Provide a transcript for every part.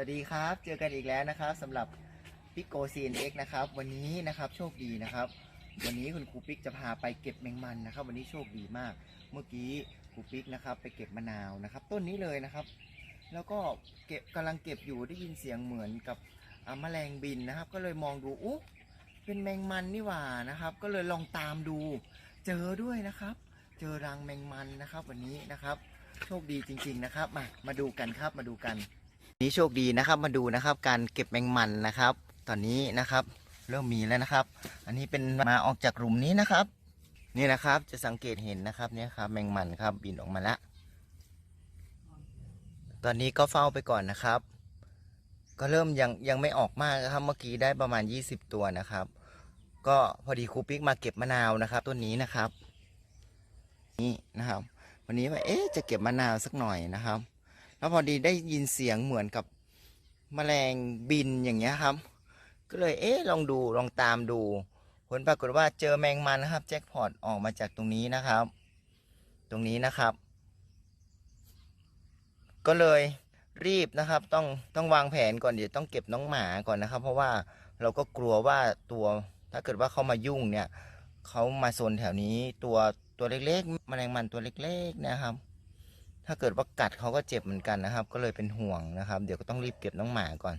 วัสดีครับ เจอกันอีกแล้วนะครับสำหรับปิกโกซีนเอ็กนะครับ วันนี้นะครับโชคดีนะครับ วันนี้คุณครูปิ๊กจะพาไปเก็บแมงมันนะครับ วันนี้โชคดีมาก เมื่อกี้ครูปิ๊กนะครับ ไปเก็บมะนาวนะครับ ต้นนี้เลยนะครับ แล้วก็เก็บกำลังเก็บอยู่ได้ยินเสียงเหมือนกับแมลงบินนะครับ ก็เลยมองดูอุ๊เป็นแมงมันนี่หว่านะครับ ก็เลยลองตามดู เจอด้วยนะครับ เจอรังแมงมันนะครับ วันนี้นะครับ โชคดีจริง ๆนะครับ มามาดูกันครับมาดูกัน นี้โชคดีนะครับมาดูนะครับ การเก็บแมงมันนะครับ ตอนนี้นะครับ เริ่มมีแล้วนะครับ อันนี้เป็นมาออกจากหลุมนี้นะครับ นี่นะครับจะสังเกตเห็นนะครับเนี่ยครับ แมงมันครับบินออกมาล้วตอนนี้ก็เฝ้าไปก่อนนะครับ ก็เริ่มยังยังไม่ออกมากนะครับ เมื่อกี้ได้ประมาณ 20 ตัวนะครับ ก็พอดีครูปิ๊กมาเก็บมะนาวนะครับต้นนี้นะครับ นี่นะครับ วันนี้ว่าเอ๊ะจะเก็บมะนาวสักหน่อยนะครับ แล้วพอดีได้ยินเสียงเหมือนกับแมลงบินอย่างเงี้ยครับ ก็เลยเอ๊ะลองดูลองตามดู ผลปรากฏว่าเจอแมงมันนะครับ แจ็คพอตออกมาจากตรงนี้นะครับ ตรงนี้นะครับ ก็เลยรีบนะครับ ต้องต้องวางแผนก่อนเดี๋ยวต้องเก็บน้องหมาก่อนนะครับ เพราะว่าเราก็กลัวว่าตัวถ้าเกิดว่าเขามายุ่งเนี่ยเขามาโซนแถวนี้ตัวตัวเล็กๆ แมลงมันตัวเล็กๆนะครับ ถ้าเกิดว่ากัดเขาก็เจ็บเหมือนกันนะครับ ก็เลยเป็นห่วงนะครับ เดี๋ยวก็ต้องรีบเก็บน้องหมาก่อน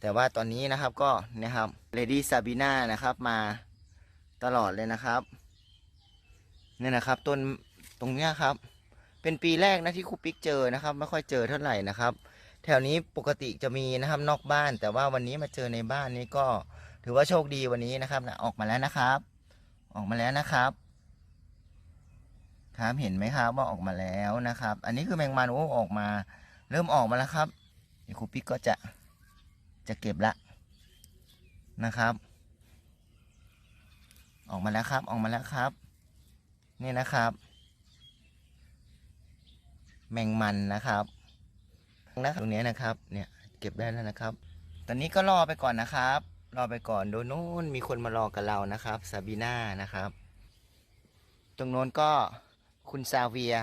แต่ว่าตอนนี้นะครับก็นะครับเลดี้ซาบีน่านะครับมาตลอดเลยนะครับเนี่ยนะครับต้นตรงเนี้ยครับ เป็นปีแรกนะที่ครูปิ๊กเจอนะครับ ไม่ค่อยเจอเท่าไหร่นะครับ แถวนี้ปกติจะมีนะครับนอกบ้าน แต่ว่าวันนี้มาเจอในบ้านนี้ก็ถือว่าโชคดีวันนี้นะครับนะออกมาแล้วนะครับ ออกมาแล้วนะครับ ครับเห็นไหมครับว่าออกมาแล้วนะครับ อันนี้คือแมงมันโอ้ออกมา เริ่มออกมาแล้วครับเดี๋ยวครูปิ๊กก็จะจะเก็บละนะครับ ออกมาแล้วครับออกมาแล้วครับ นี่นะครับ แมงมันนะครับนะตรงนี้นะครับ เนี่ยเก็บได้แล้วนะครับ ตอนนี้ก็รอไปก่อนนะครับ รอไปก่อนโดยนู้นมีคนมารอกับเรานะครับซาบีน่านะครับ ตรงโน้นก็ คุณซาเวีย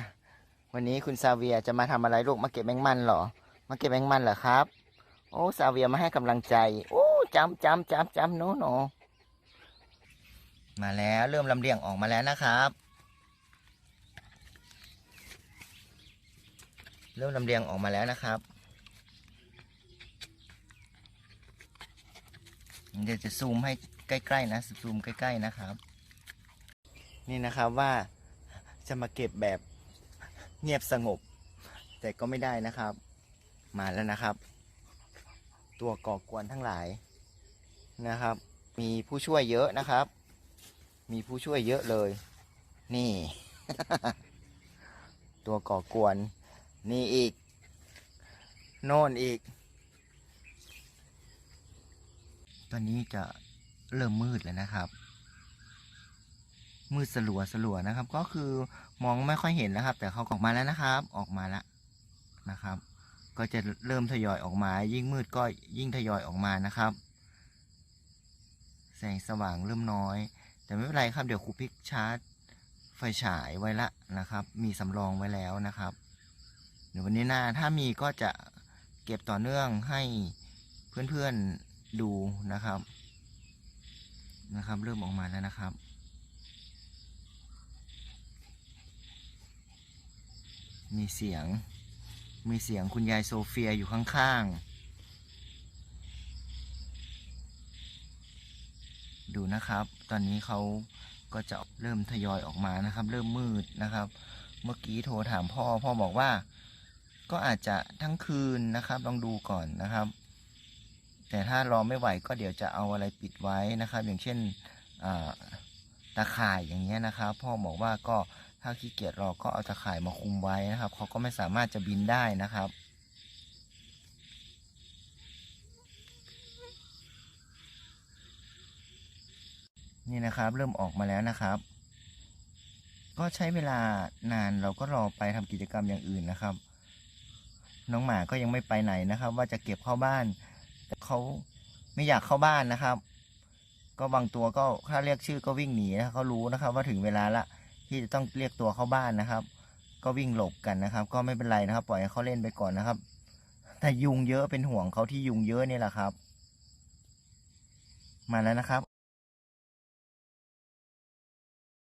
วันนี้คุณซาเวียจะมาทำอะไรลูกมาเก็บแมงมันเหรอ มาเก็บแมงมันเหรอครับ โอ้ซาเวียมาให้กำลังใจ โอ้จำจำจำจำโนโนมาแล้วเริ่มลำเลียงออกมาแล้วนะครับ เริ่มลำเลียงออกมาแล้วนะครับเดี๋ยวจะซูมให้ใกล้ๆนะซูมใกล้ ๆนะครับ นี่นะครับว่า จะมาเก็บแบบเงียบสงบ แต่ก็ไม่ได้นะครับ มาแล้วนะครับ ตัวก่อกวนทั้งหลายนะครับ มีผู้ช่วยเยอะนะครับ มีผู้ช่วยเยอะเลย นี่ ตัวก่อกวน นี่อีก โน่นอีก ตอนนี้จะเริ่มมืดแล้วนะครับ มืดสลัวสลัวนะครับ ก็คือมองไม่ค่อยเห็นนะครับ แต่เขาออกมาแล้วนะครับ ออกมาแล้วนะครับ ก็จะเริ่มทยอยออกมา ยิ่งมืดก็ยิ่งทยอยออกมานะครับ แสงสว่างเริ่มน้อย แต่ไม่เป็นไรครับเดี๋ยวครูพิกชาร์จไฟฉายไว้ละนะครับ มีสำรองไว้แล้วนะครับเดี๋ยววันนี้หน้าถ้ามีก็จะเก็บต่อเนื่องให้เพื่อนๆดูนะครับนะครับ เริ่มออกมาแล้วนะครับ มีเสียง มีเสียงคุณยายโซเฟียอยู่ข้างๆ ดูนะครับ ตอนนี้เขาก็จะเริ่มทยอยออกมานะครับ เริ่มมืดนะครับ เมื่อกี้โทรถามพ่อ พ่อบอกว่า ก็อาจจะทั้งคืนนะครับ ลองดูก่อนนะครับ แต่ถ้ารอไม่ไหวก็เดี๋ยวจะเอาอะไรปิดไว้นะครับ อย่างเช่นตาข่ายอย่างเงี้ยนะครับ พ่อบอกว่าก็ ถ้าขี้เกียจรอก็เอาตาข่ายมาคุมไว้นะครับเขาก็ไม่สามารถจะบินได้นะครับ นี่นะครับเริ่มออกมาแล้วนะครับ ก็ใช้เวลานานเราก็รอไปทำกิจกรรมอย่างอื่นนะครับ น้องหมาก็ยังไม่ไปไหนนะครับ ว่าจะเก็บเข้าบ้านแต่เขาไม่อยากเข้าบ้านนะครับ ก็บางตัวก็ถ้าเรียกชื่อก็วิ่งหนีนะเขารู้นะครับ ว่าถึงเวลาละ ที่จะต้องเรียกตัวเข้าบ้านนะครับ ก็วิ่งหลบกันนะครับ ก็ไม่เป็นไรนะครับ ปล่อยให้เขาเล่นไปก่อนนะครับ แต่แต่ยุงเยอะเป็นห่วงเขาที่ยุงเยอะนี่แหละครับ มาแล้วนะครับ